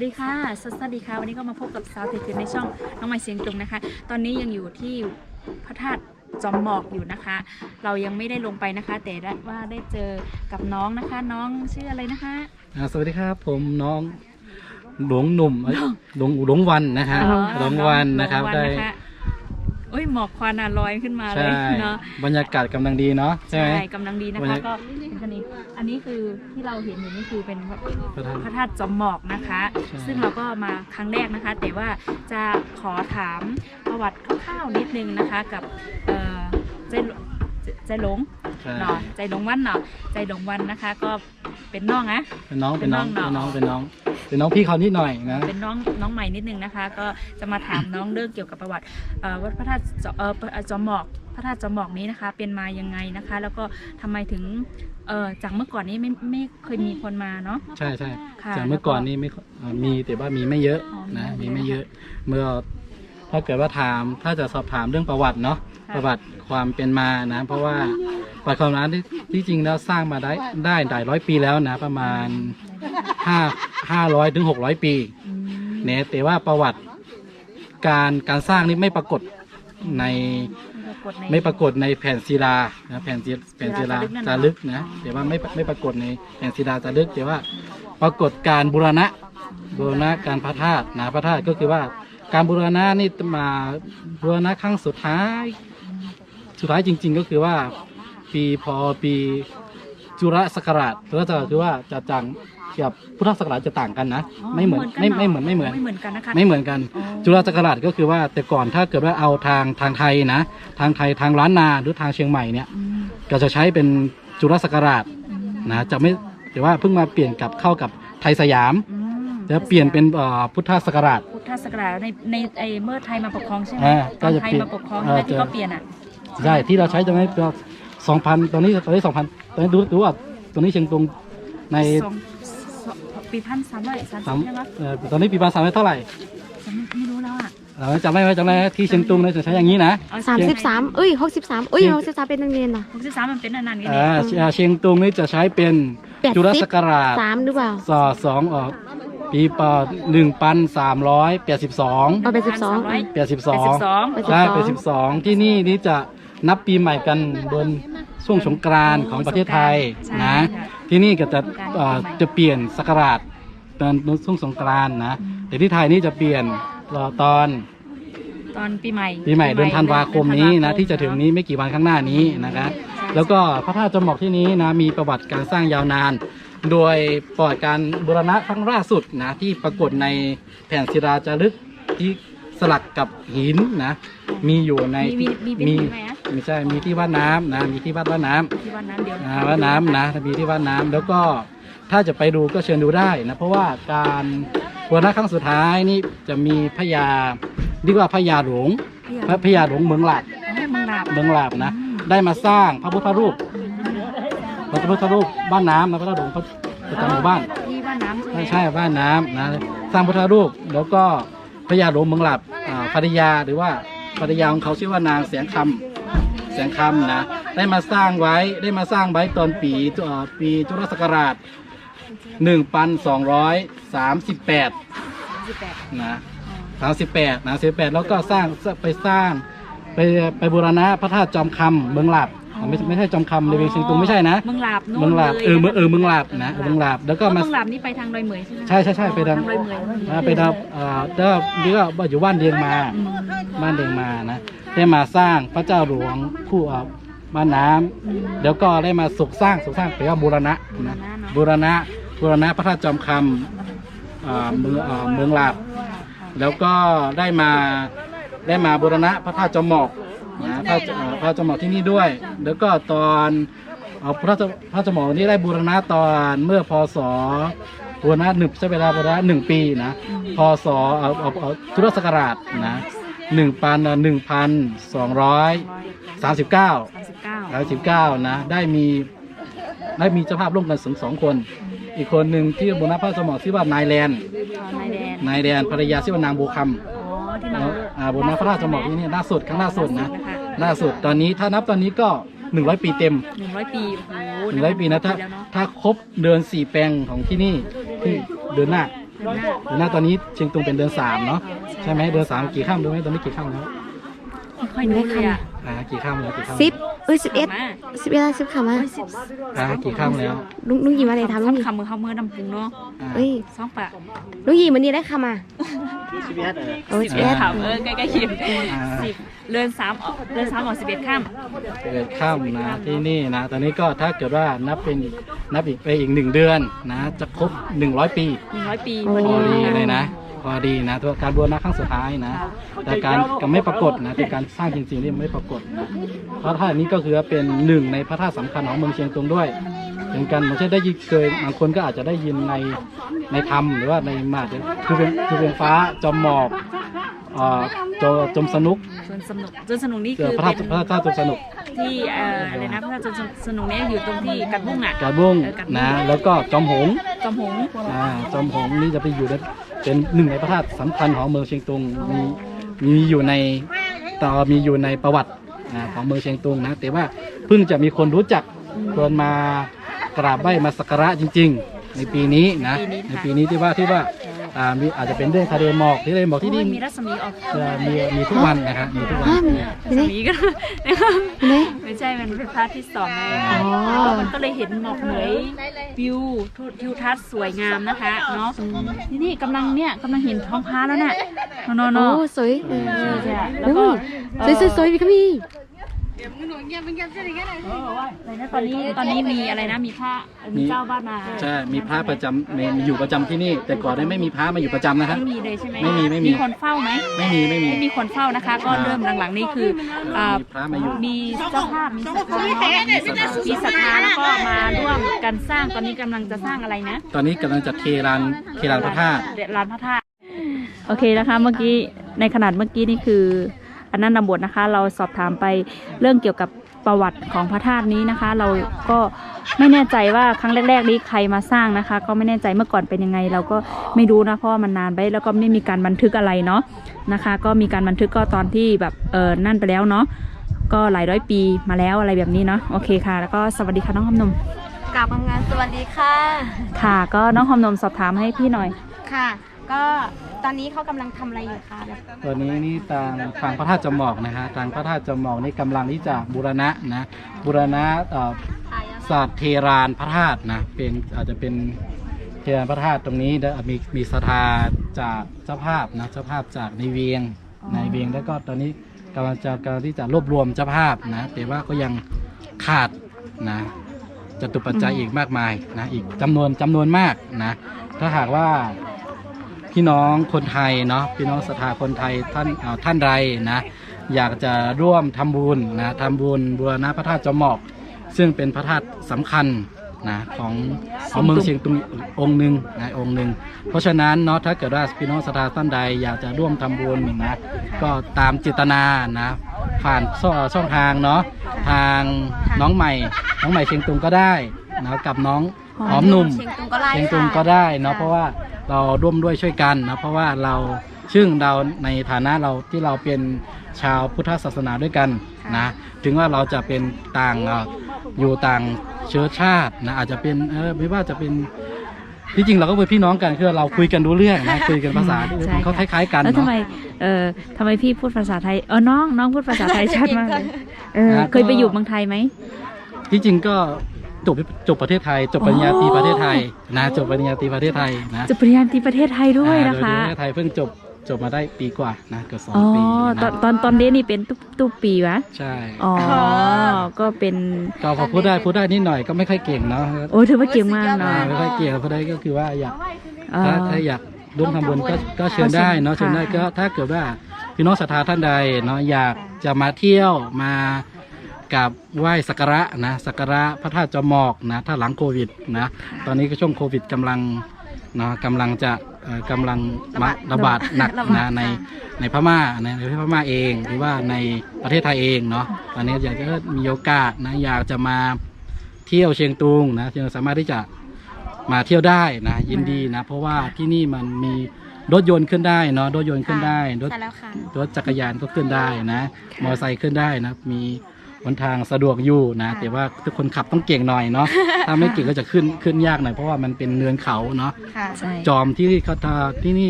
วัสดีค่ะ สวัสดีค่ะ วันนี้ก็มาพบกับสาวเถื่อนในช่องน้องใหม่เสียงตุงนะคะ ตอนนี้ยังอยู่ที่พระธาตุจอมหมอกอยู่นะคะ เรายังไม่ได้ลงไปนะคะ แต่ได้ว่าได้เจอกับน้องนะคะ น้องชื่ออะไรนะคะอ่าสวัสดีครับผมน้องหลวงหนุ่มเอ้ยหลวงหลวงวันนะฮะอ๋อหลวงวันนะครับหลวงได้ นะคะ โอ้ยหมอกควันอะลอยขึ้นมาเลใช่ยเนาะบรรยากาศกำลังดีเนาะใช่ไหมใช่กำลังดีนะวันคะนี้ก็เป็นคันนี้อันนี้คือที่เราเห็นอยู่นี่คือเป็นพระธาตุพระธาตุจอมหมอกนะคะใช่ซึ่งเราก็มาครั้งแรกนะคะ แต่ว่าจะขอถามประวัติคร่าวๆนิดนึงนะคะกับเอ่อใจหลใจหลงใช่เนาะใจหลงวันเนาะใจหลงวันนะคะ ก็เป็นน้องนะเป็นน้องเป็นน้องเป็เป็นนน้น้อองงเป็นน้อง เป็นน้องพี่เขานิดหน่อยนะ เป็นน้องน้องใหม่นิดนึงนะคะ ก็จะมาถามน้องเรื่องเกี่ยวกับประวัติเอ่อวัดพระธาตุจอเอ่อเอ่อจอมหมอกพระธาตุจอมหมอกนี้นะคะ เป็นมายังไงนะคะ แล้วก็ทำไมถึงเอ่อจากเมื่อก่อนนี้ไม่ไม่เคยมีคนมาเนาะใช่ใช่ค่ะจากเมื่อก่อนนี้ไม่ค่อยอ่ามีแต่ว่ามีไม่เยอะอ๋อนะมีมีไม่ไม่เยเยอะอะ เมื่อถ้าเกิดว่าถามถ้าจะสอบถามเรื่องประวัติเนาะค่ะประวัติความเป็นมานะ เพราะว่าประวัติความร้านที่ที่จริงแล้วสร้างมาได้ได้หลายร้อยปีแล้วนะ ประมาณ ห้าห้าร้อยถึงหกร้อยปีอืมเนี่ยแต่ว่าประวัติการการสร้างนี่ไม่ปรากฏในปรากฏในไม่ปรากฏในแผ่นศิลานะแผ่นศิแผ่นศิลาศิลาจาจารึรึกกนั่นนะเนาะแต่ว่าไม่ไม่ปรากฏในแผ่นศิลาจารึกแต่ว่าปรากฏการบูรณะบูรณะการพระธาตุนะพระธาตุก็คือว่าการบูรณะนี่มาบูรณะครั้งสุดท้าย สุดท้ายจริง ๆ ก็คือว่าปีพอปี จุลศักราชจุลศักราชคือว่าจะจังกับพุทธศักราชจะต่างกันนะอ๋อไม่เหมือนไม่กัไม่เหมือนไม่เหมือนไม่เหมือนกันนะคะไม่เหมือนกันอ๋อจุฬาจักรราชก็คือว่าแต่ก่อนถ้าเกิดว่าเอาทางทางไทยนะ ทางไทยทางล้านนาหรือทางเชียงใหม่เนี่ยอืมก็จะใช้เป็นจุฬาศักราชอืมนะจะไม่แต่ว่าเพิ่งมาเปลี่ยนกลับเข้ากับไทยสยามอืมจะเปลี่ยนเป็นเอ่อพุทธศักราชพุทธศักราชในในไอเมื่อไทยมาปกครองใช่ไหมอ่าตอนก็จะไทยเปลี่ยนมาปกครองเออใช่ไหมที่จะเขาเปลี่ยนอะใช่ที่เราใช้ตรงนี้ สองพันตอนนี้ตอนนี้สองพันตอนนี้ดูดูว่าตอนนี้เชียงตุงในสองสองปีพันสามร้อยสามสาสิมบใช่ไหมเอ่อตอนนี้ปีมาสามเท่าไหร่จำไม่ไม่รู้แล้วอะเราจำได้ไหมจำได้ไหมที่เชียงตุงเนี่ยจะใช้อย่างนี้นะ เอสามสิบสามเอ้ยหกสิบสามเอ้ยหกสิบสามเป็นนักเรียนเหรอ หกสิบสามมันเป็นอันนั้นกันอ่าเชียเชียงตุงนี่จะใช้เป็นแปดจุลสิศับกราชสามหรือเปล่าสอสองออกปีปอหนึ่งพันสามร้อยแปดสิบสองเอาไปสิบสอง แปดสิบสแปอดสิงบสองแปดใช่แปดสิบสองที่นี่นี่จะ นับปีใหม่กันบนช่วงสงกรานต์ของประเทศไทยนะที่นี่ก็จะเอ่อจะเปลี่ยนศักราชตอนช่วงสงกรานต์นะแต่ที่ไทยนี่จะเปลี่ยนรอตอนตอนปีใหม่ปีใหม่เดือนธันวาคมนี้นะเดือที่จะถึงนี้ไม่กี่วันข้างหน้านี้นะคะแล้วก็พระธาตุจอมหมอกที่นี้นะมีประวัติการสร้างยาวนาน โดยปล่อยการบูรณะครั้งล่าสุดนะที่ปรากฏในแผ่นศิลาจารึกที่ สลักกับหินนะ มีอยู่ในมีมีมีเป็นไหมอะไม่ใช่มีที่วัดน้ำนะมีที่วัดวัดน้ำ ที่วันนั้นเดี๋ยวอ่าวัดน้ำนะมีที่วัดน้ำแล้วก็ถ้าจะไปดูก็เชิญดูได้นะ เพราะว่าการบูรณะครั้งสุดท้ายนี่จะมีพญาเรียกว่าพญาหลวงพระพญาหลวงเมืองหลักให้มึงหลับเมืองหลาบนะ ได้มาสร้างพระพุทธรูปพระพุทธรูปบ้านน้ำนะพระพุทธรูปเขาประจำหมู่บ้านที่ว่าน้ำใช่ไหมไม่ใช่บ้านน้ำนะสร้างพุทธรูปแล้วก็ พญาหลวงเมืองหลาบอ่าภรรยาหรือว่าภรรยาของเขาชื่อว่านางแสงคำแสงคำนะได้มาสร้างไว้ได้มาสร้างไว้ตอนปีเอ่อปีจุลศักราช 1238สิบแปดนะ38นะ38แล้วก็สร้างไปสร้างไปไปบูรณะพระธาตุจอมคำเมืองหลาบ อ่าไม่ไม่ใช่จอมคำในเวียงเชียงตุงไม่ใช่นะ เมืองหลาบโน่นเมืองหลาบลยเออเมืองเออเมืองหลาบนะเออเมืองหลาบแล้วก็ก็มาเมืองหลาบนี่ไปทางดอยเหมยใช่ไหมใช่ใช่ใช่ไปทางดอยเหมยอ่าไปทำอ่าแล้วนี่ก็อยู่บ้านเดียงมา อืมบ้านเดียงมานะได้มาสร้างพระเจ้าหลวงผู้อ่าบ้านน้ำอืมแล้วก็ได้มาสุกสร้างสุกสร้างแปลว่าบูรณะนะบูบูรรณะณะบูรณะพระธาตุจอมคำอ่าเมืองอ่าเมืองหลาบ แล้วก็ได้มาได้มาบูรณะพระธาตุจอมหมอก นะพระเอ่อพระจอมหมอกที่นี่ด้วย แล้วก็ตอนเอาพระเจ้าพระจอมหมอกนี่ได้บูรณะตอนเมื่อพศบูรณะหนึ่งใช้เวลาบูรณะหนึ่งปีนะพศเอาเอาเอาจุลศักราชนะหนึ่งพันหนึ่งพันสองร้อยสามสิบเก้าสามสิบเก้าสามสิบเก้านะได้มีได้มีเจ้าภาพร่วมกันถึงสองคน อีกคนหนึ่งที่บูรณะพระจอมหมอกชื่อว่านายแลนด์นายแดนนายแดนภรรยาชื่อว่านางบัวคำ บนน้ำพระราชหมอกที่นี่ล่าสุดครั้งล่าสุดนะนะคะล่าสุดตอนนี้ถ้านับตอนนี้ก็ 100 ปีเต็ม หนึ่งร้อยปีโอ้โห100 ปีนะถ้าแล้วเนอะถ้าครบเดือน4แปลงของที่นี่ที่เดือนหน้าเดือนหน้าเดือนหน้าตอนนี้เชียงตุงเป็นเดือนสามเนาะใช่ไหมเดือนสามกี่ข้ามรู้ไหมตอนนี้กี่ข้ามแล้วไม่ค่อยรู้เลยอะอ่ากี่ข้ามแล้วกี่ข้ามสิบ เอ้ยสิบเอ็ดมาสิบเอ็ดสิบคำอะโอ้ยสิบอ่ากี่ข้ามแล้วลุงลุงหยีมาเลยทำลุงหยีคำมือเข้ามือดำปุงเนาะอ่าเอ้ยสองปะลุงหยีมันนี่ได้คำอะโอ้ยสิบเอ็ดถามเออใกล้ๆเคียงอ่าสิบเดือนสามออกเดือนสามออกสิบเอ็ดข้ามเกิดข้ามนะที่นี่นะตอนนี้ก็ถ้าเกิดว่านับเป็นนับอีกไปอีกหนึ่งเดือนนะ จะครบหนึ่งร้อยปีหนึ่งร้อยปีโอ้พอดีนะคะเลยนะ พอดีนะตัวการบูรณะครั้งสุดท้ายนะแต่การก็ไม่ปรากฏนะแต่การสร้างจริงๆนี่ไม่ปรากฏนะพระธาตุนี้ก็คือเป็นหนึ่งในพระธาตุสำคัญของเมืองเชียงตุงด้วยเป็นการไม่ใช่ได้ยินเคยบางคนก็อาจจะได้ยินในในธรรมหรือว่าในมาจะคือเป็นคือเป็นฟ้าจอมหมอกเอ่อจอจมสนุกจนสนุกจนสนุกนี่เกิคืดอพระธาเป็ตุนพระธาตุจมสนุกที่เอ่ออะไรนะพระธาตุจนสนุกเนี่ยอยู่ตรงที่กัดบุ้งอะกาบุ้งเออกัดบุ้ง นะแล้วก็จอมหงส์จอมหงส์อ่าจอมหงส์นี่จะไปอยู่ในเป็นหนึ่งในพระธาตุสำคัญของเมืองเชียงตุงมีมีอยู่ในต่อมีอยู่ในประวัตินะของเมืองเชียงตุงนะแต่ว่าเพิ่งจะมีคนรู้จักคนมากราบไหว้มาสักการะจริง ๆ ในปีนี้นะในปีนี้ที่ว่าที่ว่า อ่ามีอาจจะเป็นเรื่องทะเลหมอกที่ทะเลหมอกที่โอ้นี่ยมีรัศมีออกจะมีมีทุกวันนะครับมีทุกวันอ้าวนะมีรัศไหนมีก็มีไหนไม่ใช่มันเป็นพระอาที่สองไงอ๋อแล้วมันก็เลยเห็นหมอกเหมยวิวทิวทัศน์สวยงามนะคะเนาะนี่นี่กำลังเนี่ยกำลังเห็นท้องฟ้าแล้วน่ะโนโนโอ้สวยเออใช่ใช่แล้แล้ววก็ สวยสวยสวยพี่ก็มีอะไรนะ ตอนนี้ตอนนี้มีอะไรนะมีพระมีเจ้าบ้านมาใช่มีพระประจำมีมีอยู่ประจำที่นี่ แต่ก่อนนี้ไม่มีพระมาอยู่ประจำนะครับ ไม่มีเลยใช่ไหมไม่มีไม่มีมีคนเฝ้าไหมไม่มีไม่มี ไม่มีคนเฝ้านะคะ ก็เริ่มหลังๆ นี่คืออ่ามีพระมาอยู่ มีเจ้าภาพมีศรัทธาเนาะมีศรัทธาแล้วก็มาร่วมกันสร้างตอนนี้กำลังจะสร้างอะไรนะ ตอนนี้กำลังจะเทลานเทลานพระธาตุลานพระธาตุโอเคนะคะ เมื่อกี้ในขนาดเมื่อกี้นี่คือ อันนั้นนำบทนะคะ เราสอบถามไปเรื่องเกี่ยวกับประวัติของพระธาตุนี้นะคะ เราก็ไม่แน่ใจว่าครั้งแรก ๆ นี้ใครมาสร้างนะคะ ก็ไม่แน่ใจเมื่อก่อนเป็นยังไง เราก็ไม่รู้นะเพราะว่ามันนานไปแล้วก็ไม่มีการบันทึกอะไรเนาะนะคะ ก็มีการบันทึกก็ตอนที่แบบเออนั่นไปแล้วเนาะก็หลายร้อยปีมาแล้วอะไรแบบนี้เนาะโอเคค่ะ แล้วก็สวัสดีค่ะน้องหอมนมกลับทำงานสวัสดีค่ะ ค่ะ ก็น้องหอมนมสอบถามให้พี่หน่อยค่ะ ก็ตอนนี้เขากำลังทำอะไรอยู่คะตอนนี้นี่ทางทางพระธาตุจอมหมอกนะฮะทางพระธาตุจอมหมอกนี่กำลังที่จะบูรณะนะบูรณะเอ่อศาสตร์เทรานพระธาตุนะเป็นอาจจะเป็นเทรานพระธาตุตรงนี้แล้วมีมีศรัทธาจากเจ้าภาพนะเจ้าภาพจากในเวียงอ๋อในเวียงแล้วก็ตอนนี้กำลังจะกำลังที่จะรวบรวมเจ้าภาพนะแต่ว่าก็ยังขาดนะ จตุปัจจัยอีกมากมายนะอีกจำนวนจำนวนมากนะถ้าหากว่า พี่น้องคนไทยเนาะพี่น้องศรัทธาคนไทยท่านเอ่อท่านใดนะ อยากจะร่วมทำบุญนะทำบุญบูรณะพระธาตุจอมหมอก ซึ่งเป็นพระธาตุสำคัญนะของของเมืองเชียงตุงองค์หนึ่งนะองค์หนึ่งเพราะฉะนั้นเนาะถ้าเกิดว่าพี่น้องศรัทธาท่านใดอยากจะร่วมทำบุญนะก็ตามเจตนานะผ่านช่องช่องทางเนาะทางน้องใหม่ น้องใหม่เชียงตุงก็ได้นะกับน้องหอมหนุ่มเชียงตุงก็ไล่เชียงตุงก็ได้เนาะเพราะว่า เราร่วมด้วยช่วยกันนะเพราะว่าเราซึ่งเราในฐานะเราที่เราเป็นชาวพุทธศาสนาด้วยกันนะถึงว่าเราจะเป็นต่างเอ่ออยู่ต่างเชื้อชาตินะอาจจะเป็นเออไม่ว่าจะเป็นที่จริงเราก็เป็นพี่น้องกันคือเราคุยกันรู้เรื่องนะคุยกันภาษาใช่มันก็คค่ะล้ายๆกันแล้วทำเนาะไมเอ่อทำไมพี่พูดภาษาไทยเออน้องน้องพูดภาษาไทยชัดมากเลยเออนะเคยไปอยู่เมืองไทยไหมที่จริงก็ จบจบประเทศไทย จบปริญญาตรีประเทศไทยนะจบปริญญาตรีประเทศไทยนะจะปริญญาตรีประเทศไทยด้วยนะคะอ่าโดยประเทศไทยเพิ่งจบจบมาได้ปีกว่านะเกือบสองอ๋อปีตอนนะตอนตอนเรียนนี่เป็นตุ๊ตุ๊ปีวะใช่อ๋อก็เป็นก็พอพูดได้พูดได้นิดหน่อยก็ไม่ค่อยเก่งเนาะโอ้ถือว่าเก่งมากอ่าเนาะไม่ค่อยเก่งพูดได้ก็คือว่าอยากเอ่อถ้าถ้าอยากร่วมทำบุญก็ก็เชิญได้เนาะค่ะเชิญได้ก็ถ้าเกิดว่าพี่น้องศรัทธาท่านใดเนาะอยากจะมาเที่ยวมา กับไหว้สักการะนะสักการะพระธาตุจอมหมอกนะถ้าหลังโควิดนะตอนนี้ก็ช่วงโควิดกำลังเนาะกำลังจะเอ่อกำลังมาระบาดหนักนะในในพม่าในในประเทศพม่าเอง หรือว่าในประเทศไทยเองเนาะตอนนี้อยากจะมีโอกาสนะอยากจะมาเที่ยวเชียงตุงนะจึงสามารถที่จะมาเที่ยวได้นะยินดีนะเพราะว่าที่นี่มันมีรถยนต์ขึ้นได้เนาะรถยนต์ขึ้นได้รถ ใช่แล้วค่ะ รถจักรยานก็ขึ้นได้นะ มอเตอร์ไซค์ขึ้นได้นะ มี หนทางสะดวกอยู่นะแต่ว่าทุกคนขับต้องเก่งหน่อยเนาะถ้าไม่เก่งก็จะขึ้นขึ้นยากหน่อยเพราะว่ามันเป็นเนินเขาเนาะค่ะใช่จอมที่เขาทาที่นี่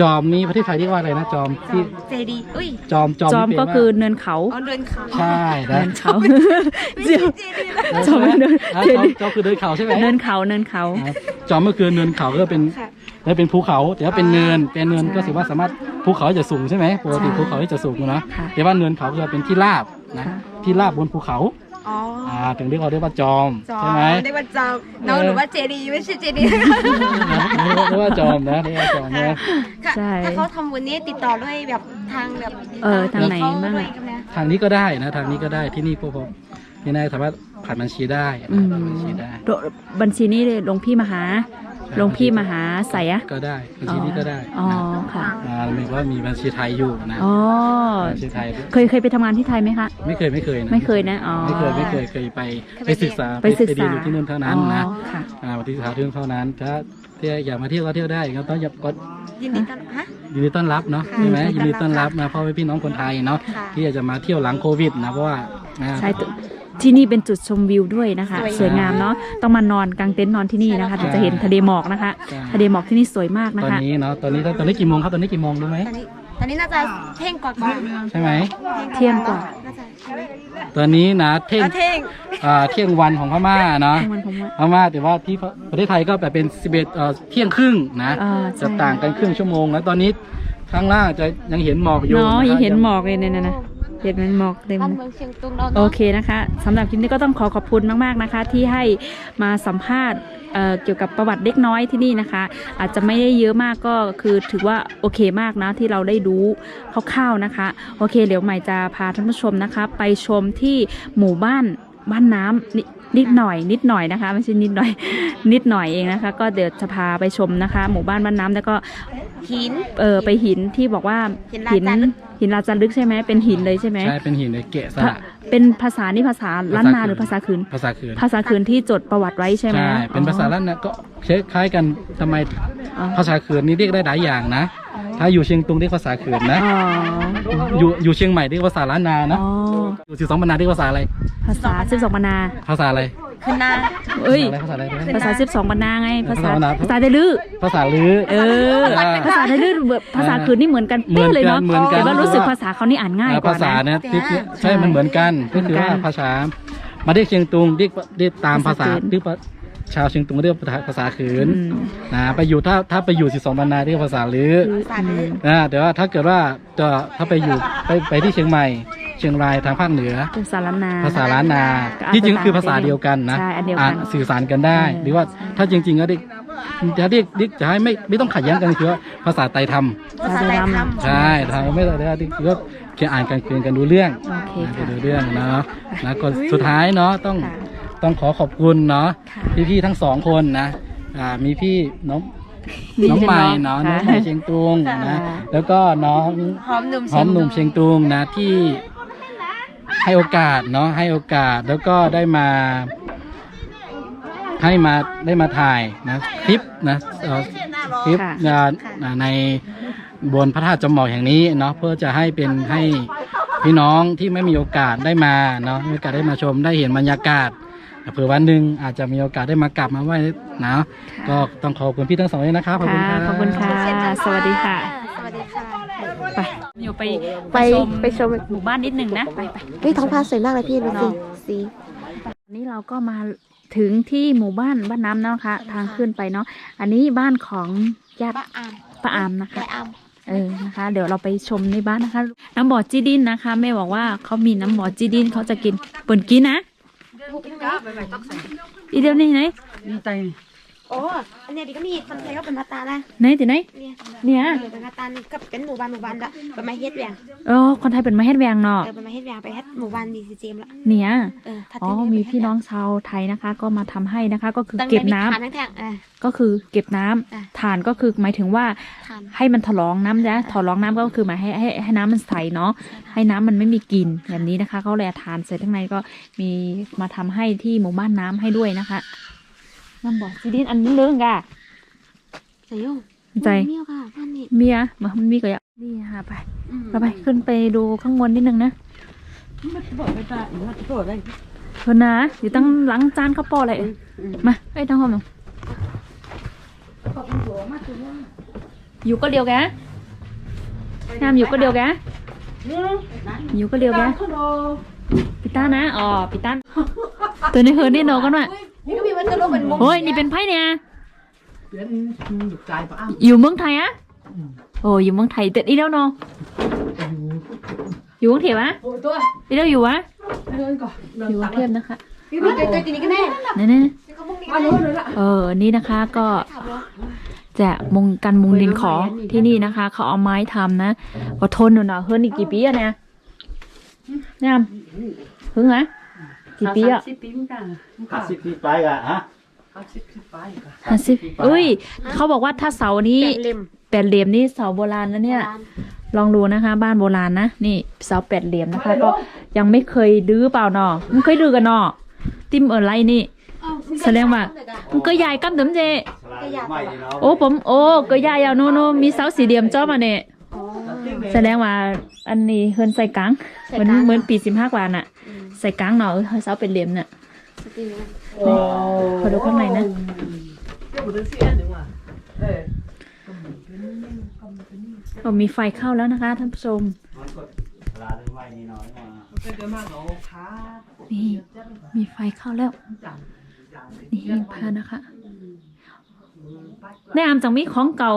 จอมนี่ประเทศไทยเรียกว่าอะไรนะจอมที่เจดีอุ้ยจอมจอมจอมนี่แปลก็ว่าคือเนินเขาเอาเดินเขาใช่เนินะนเขาเดี๋ยวจอมเดินอะเดินจอมจอมคือเดินเขาใช่ไหม เนินเขาเนินเขาอะจอมก็คือเนินเขาก็เป็นค่ะ แล้วเป็นภูเขาแต่ว่าเป็นเนินเป็นเนินใช่ก็ถือว่าสามารถภูเขาจะสูงใช่ไหมปกติใช่ภูเขาจะสูงนะค่ะ แต่ว่าเนินเขาจะเป็นที่ราบ นะค่ะที่ราบบนภูเขาอ๋ออ่าถึงเรียกเราเรียกว่าจอมจอใช่ไหมได้ว่าจอมน้องหนูว่าเจดีไม่ใช่เจดีเรียกว่าจอมนะเรียกว่าจอมนะค่ะใช่ ถ้าเขาทำบุญนี้ติดต่อด้วยแบบทางแบบเออทางไหนเขาบ้างด้วยอะกันนะทางนี้ก็ได้นะ ทางนี้ก็ได้ที่นี่พวกผมที่นายสามารถผ่านบัญชีได้อืนะมผ่านบัญชีได้ โดบัญชีนี้หลวงพี่มหา หลวงพี่มหาใสอะก็ได้บัญชีนี้ก็ได้อ๋อนะค่ะอ่าหมายว่ามีบัญชีไทยอยู่นะอ๋อบัญชีไทยเคยเคยไปทำงานที่ไทยไหมคะไม่เคยไม่เคยนะไม่เคยนะอ๋อไม่เคยไม่เคยเคยไปไปศึกษาไปศึกเรียษานอยู่ที่นู่นเท่านั้นนะอ๋อค่ะอ่าไปศึกษาที่นู่นเท่านั้นถ้าถ้าอยากมาเที่ยวก็เที่ยวได้ก็ต้องอย่าก็ยินดีต้อนฮะยินดีต้อนรับเนาะค่ะใช่ไหมยิยินนดีดีต้ต้ออนนรัรับบนะพ่อแม่พี่น้องคนไทยเนาะค่ะที่อยากจะมาเที่ยวหลังโควิดนะเพราะว่าอ่าใช่ตุ ที่นี่เป็นจุดชมวิวด้วยนะคะ สวยสวยงามเนาะต้องมานอนกางเต็นท์นอนที่นี่นะคะถึงจะเห็นทะเลหมอกนะคะใช่ทะเลหมอกที่นี่สวยมากนะตอนคะ นี้เนาะตอนนี้ตอนนี้กี่โมงครับตอนนี้กี่โมงรู้ไหมตอนนี้ตอนนี้น่าจะเท่งกว่ากว่าใช่ไหมเที่ยงกว่า น่าจะใช่ไหมตอนนี้นะเที่ยงเอาเท่งอ่าเที่ยงวันของพม่าเนาะ ทั้งวันของวันพม่าแต่ว่าที่ประเทศไทยก็แบบเป็น11เอ่อเที่ยงครึ่งนะอ่าใช่ จะต่างกันครึ่งชั่วโมงแล้วตอนนี้ข้างล่างจะยังเห็นหมอกอยู่เนาะะครับยังเห็นหมอกเลยเนี่ยนะนะ เห็นมันหมอกเต็มบ้านเมืองเชียงตุงเราโอเนาะเคนะคะสำหรับคลิปนี้ก็ต้องขอขอบคุณมากๆนะคะ ที่ให้มาสัมภาษณ์เอ่อเกี่ยวกับประวัติเด็กน้อยที่นี่นะคะ อาจจะไม่ได้เยอะมากก็คือถือว่าโอเคมากนะที่เราได้รู้คร่าวๆนะคะ โอเคเดี๋ยวใหม่จะพาท่านผู้ชมนะคะ ไปชมที่หมู่บ้านบ้านน้ำนิ นิดหน่อย นิดหน่อยนะคะไม่ใช่นิดหน่อย นิดหน่อยเองนะคะ ก็เดี๋ยวจะพาไปชมนะคะ หมู่บ้านบ้านน้ำแล้วก็หินเออไปหินที่บอกว่าหินลาจารึกหินลาจารึกใช่ไหมเป็นหินเลยใช่ไหมใช่เป็นหินในเกะสภาลักเป็นภาษานี่ภาษาล้านนาหรือภาษาคืนภาษาคืนภาษาคืนที่จดประวัติไว้ใช่ไหมใช่เป็นภาษาล้านนาก็คล้ายๆกันทำไมอ๋อภาษาคืนนี่เรียกได้หลายอย่างนะ ถ้าอยู่เชียงตุงเรียกภาษาคืนนะ อ๋ออยู่อยู่เชียงใหม่เรียกภาษาล้านนานะอ๋ออยู่สิบสองบรรณาเรียกภาษาอะไร ภาษาสิบสองบรรณาภาษาอะไรขึ้นหน้าเอ้ย ภาษาอะไรภาษาอะไร ภาษาสิบสองบรรณาไง ภาษาภาษาบรรณา ภาษาไทยลื้อภาษาลือ เอออ่าภาษาไทยลื้อแบบภาษาคืนนี่เหมือนกันเป๊ะเลยเนาะเหมือนกัน แต่ว่ารู้สึกภาษาเขานี่อ่านง่ายอ่ากว่าภาษานะเนี่ยที่ที่ใช่ใช่ มันเหมือนกัน ก็คือว่าเหมือนกันภาษา มาเรียกเชียงตุงเรียกเรียกตามภาภาษาษาคืนเรียกว่า ชาวเชียงตุงเรียกภาษาภาษาขืนอืมนะไปอยู่ถ้าถ้าไปอยู่สิบสองบรรณาเรียกภาษาลือภาษาลือนะแต่ว่าถ้าเกิดว่าจะถ้าไปอยู่ไปไปที่เชียงใหม่เชียงรายทางภาคเหนือภาษาล้านนาภาษาล้านนาก็อาจจะที่จริงคือภาษาเดียวกันนะใช่อันเดียวกันอ่านสื่อสารกันได้เออหรือว่าถ้าจริง ๆ ก็เรียกจะเรียกเรียกจะให้ไม่ไม่ต้องขัดแย้งกันคือว่าภาษาไตรธรรมภาษาไทยทำใช่ทางไม่ได้ที่คือว่าเขียนอ่านกันเขียนกันดูเรื่องโอเคนะค่ะดูเรื่องเนาะนะก็สุดท้ายเนาะต้องค่ะ ต้องขอขอบคุณเนาะค่ะพี่ๆทั้งสองคนนะอ่ามีพี่น้องมีน้องพี่ใหม่น้องเนาะน้องค่ะใหม่เชียงตุงนะค่ะแล้วก็น้องหอมหนุ่มหอมหนุ่มเชียงตุงนะที่ให้โอกาสเนาะให้โอกาสแล้วก็ได้มา ให้มาได้มาถ่ายนะคลิปนะเอ่อคลิปค่ะ งานในบนพระธาตุจำหมอกแห่งนี้เนาะเพื่อจะให้เป็นให้พี่น้องที่ไม่มีโอกาสได้มาเนาะมีโอกาสได้มาชมได้เห็นบรรยากาศ เผื่อวันหนึ่งอาจจะมีโอกาสได้มากลับมาไหว้นะก็ต้องขอบคุณพี่ทั้งสองเลยนะครับขอบคุณค่ะครับขอบคุณค่ะสวัสดีค่ะ สวัสดีค่ะไปอยู่ไปไปชมไปชมหมู่บ้านนิดหนึ่งนะไปไปวิท้องฟ้าสวยมากเลยพี่ดูสิสีอันนี้เราก็มาถึงที่หมู่บ้านบ้านน้ำแล้วนะคะ ทางขึ้นไปเนาะอันนี้บ้านของญาติป้าอามป้าอามนะคะป้าอามเออนะคะ เดี๋ยวเราไปชมในบ้านนะคะ น้ำบ่อจีดินนะคะแม่บอกว่าเขามีน้ำบ่อจีดินเขาจะกินเปิ่นกินนะ อีเดีย วนี่ไหนโอ้อันเนี้ยดีก็มีคนไทยก็เป็นมาตาละไหนที่ไหน เนี่ยเนี่ย เออเป็นมาตานี่ก็เป็นหมู่บ้านหมู่บ้านละเป็นมาเฮ็ดแหวงเออ คนไทยเป็นมาเฮ็ดแวงเนาะเออเป็นมาเฮ็ดแหวงไปเฮ็ดหมู่บ้านดีซีเจมละเนี่ย เออถ้าอ๋อ เต้นมีไปเฮ็ดพี่น้องชาวไทยนะคะ ก็มาทำให้นะคะ ก็คือตั้งเก็บแต่มีน้ำฐานทั้งแท่งเออก็คือเก็บน้ำอะ ฐานก็คือหมายถึงว่าฐาน ให้มันถลองน้ำนะถลองน้ำก็คือหมายให้ให้ให้น้ำมันใสเนาะ ให้น้ำมันไม่มีกลิ่นแบบนี้นะคะ เขาเลยเอาทานใส่ข้างในก็มีมาทำให้ที่หมู่บ้านน้ำให้ด้วยนะคะ น้ำบ่อซีดินอันนี้เรื่องกะใส่ยุ่งใจเมียวค่ะท่านนี่เมียมามันมีก็อยากนี่ค่ะไปอืมเราไปขึ้นไปดูข้างบนนิดนึงนะเพิ่นนะอยู่ตั้งหลังจานข้าวปอเลยมาเอ้ยตั้งห้องหนึ่งอยู่ก็เดียวแกน้ำอยู่ก็เดียวแกอยู่ก็เดียวแกปิต้านะอ๋อปิต้าตัวนี้เฮิร์นนี่โน กันว่ะโอ้ยนี่เป็นไพ่เนี่ยเป็นอยู่ใจปะอ้ำอยู่เมืองไทยอะโอ้อยู่เมืองไทยแต่อีแล้วเนาะอยู่กรุงเทพอะอีแล้วอยู่วะอยู่กรุงเทพนะคะพี่พี่เจอตีนี้กันแน่นี่นี่เออนี่นะคะก็จะมุงกันมุงดินขอที่นี่นะคะ เขาเอาไม้ทำนะก็ทนหน่อยนะเฮิร์นอีกกี่ปีอะเนี่ยเนี่ยเพิ่งอะ กี่ปีอะห้าสิบปีไปกะฮะห้าสิบอุ้ย เขาบอกว่าถ้าเสานี้แปดเล่มแปดเหลี่ยมนี่เสาโบราณแล้วเนี่ย ลองดูนะคะ บ้านโบราณนะ นี่เสาแปดเหลี่ยมนะคะ ก็ยังไม่เคยดื้อเปล่าเนาะมันเคยดื้อกันเนาะติมเออไรนี่แสดงว่ามันก็ใหญ่กั้มเดิมเจโอ้ผมโอ้ก็ใหญ่ยาวโนโนมีเสาสี่เหลี่ยมจ้อมาเนี่ยแสดงว่าอันนี้เฮินใส่กลางเหมือนเหมือนปีสิบห้ากว่าน่ะ ใส่กลางเนาะเออเสาเป็นเหลี่ยมน่ะขอดูข้างในนะโอ้มีไฟเข้าแล้วนะคะท่านผู้ชม นี่ มีไฟเข้าแล้ว นี่ยิงพานะคะได้อามจังมีของเก่า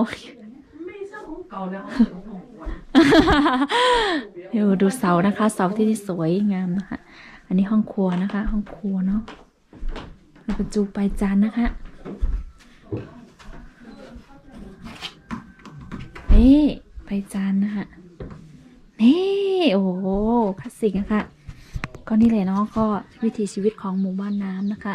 เดี๋ยวดูเสานะคะ เสาที่สวยงามนะคะ อันนี้ห้องครัวนะคะ ห้องครัวเนาะเราไปจูไปจานนะคะนี่ไปจานนะคะนี่โอ้โหคลาสสิกนะคะก็นี่แหละเนาะก็วิถีชีวิตของหมู่บ้านน้ำนะคะ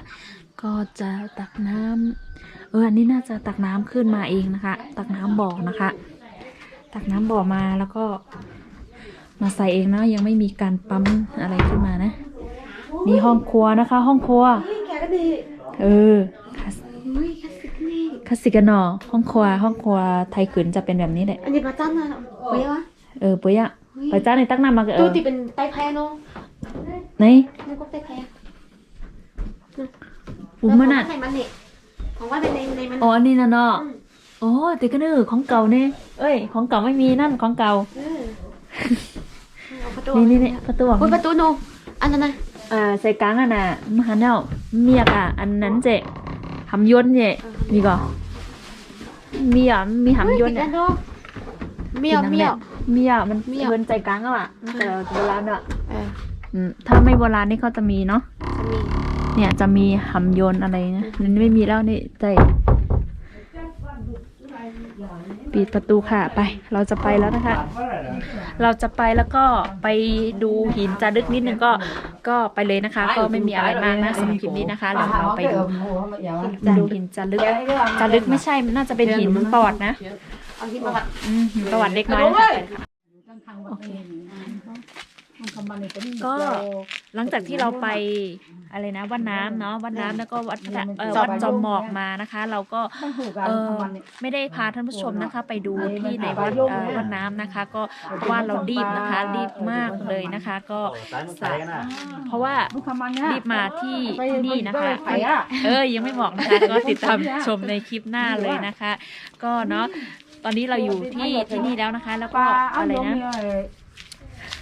ก็จะตักน้ำเอออันนี้น่าจะตักน้ำขึ้นมาเองนะคะ ตักน้ำบ่อนะคะ ตักน้ำบ่อมาแล้วก็มาใส่เองเนาะยังไม่มีการปั๊มอะไรขึ้นมานะ นี่ห้องครัวนะคะ ห้องครัวแกก็ดีเออคลาสอุ้ยคลาสสิกนี่คลาสสิกกันเนาะห้องครัว ห้องครัวไทยขืนจะเป็นแบบนี้แหละอันนี้ประจันนะเป๊ะวะเออปุ้ยอะไปจ้าในตักน้ำมาเอดูอติเป็นไตแพ้เนาะไหนนี่ก็ไตแพ้อุ้มมันอะใส่มันเนี่ยของว่าในในในมันอ๋ออันนี่นะเนาะ โอ้แต่ก็นึกของเก่าเนี่ยเอ้ย ของเก่าไม่มีนั่นของเก่าเออเอาประตูนี่นี่นี่ประตูโอ้ยประตูโนอันนั้นนะเอ่อใส่กลางอะนะมหันเนาเมียกอะอันนั้นเจหำยนต์เจมีก่อมีอะมีหำยนต์เนี่เนี่ยยเมียวเมียวเมียมันเมี่ยเงินใจกลางอะแต่โบราณอะเอออืมถ้าไม่โบราณนี่เขาจะมีเนาะจะมีเนี่ยจะมีหำยนต์อะไรนะนี่ไม่มีแล้วนี่ใจ ปิดประตูค่ะไป เราจะไปแล้วนะคะ เราจะไปแล้วก็ไปดูหินจารึกนิดนึงก็ก็ไปเลยนะคะ ก็ไม่มีอะไรมากนะสำหรับคลิปนี้นะคะเราเราไปดูดูหินจารึกจารึกไม่ใช่น่าจะเป็นหินประวัตินะประวัติหินประวัติเล็กน้อยนะคะก็หลังจากที่เราไป อะไรนะวัดน้ำเนาะวัดน้ำแล้วก็วัดพระเอ่อวัดจอมหมอกมานะคะ เราก็เออไม่ได้พาท่านผู้ชมนะคะ ไปดูที่ในวัดเอ่อวัดน้ำนะคะ ก็เพราะว่าเรารีบนะคะรีบมากเลยนะคะ ก็สะเพราะว่ารีบมาที่ที่นี่นะคะเออยังไม่บอกนะคะก็ติดตามชมในคลิปหน้าเลยนะคะ ก็เนาะตอนนี้เราอยู่ที่ที่นี่แล้วนะคะ แล้วก็อะไรนะ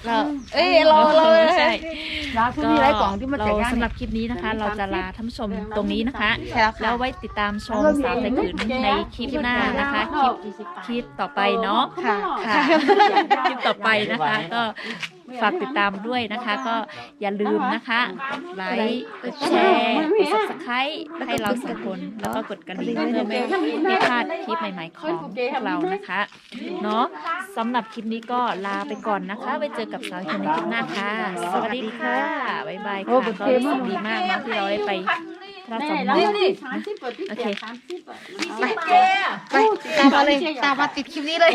เราเอ้ยเราเราใช่ก็เราสำหรับคลิปนี้นะคะ เราจะลาท่านผู้ชมตรงนี้นะคะ แล้วไว้ติดตามชมสาวไทยขืนในคลิปหน้านะคะ คลิปคลิปต่อไปเนาะค่ะค่ะคลิปต่อไปนะคะก็ ฝากติดตามด้วยนะคะ ก็อย่าลืมนะคะกดไลค์กดแชร์กด subscribe ให้เราสองคนแล้วก็กดกระดิ่งเพื่อไม่ให้พลาดคลิปใหม่ ๆ ของพวกเรานะคะเนาะสำหรับคลิปนี้ก็ลาไปก่อนนะคะไว้เจอกับสาวเคนในคลิปหน้าค่ะ สวัสดีค่ะบ๊ายบายค่ะก็รู้สึกดีมากนะที่เราได้ไปพระจอมหลวงโอเคไปตามมาเลยตามมาติดคลิปนี้เลย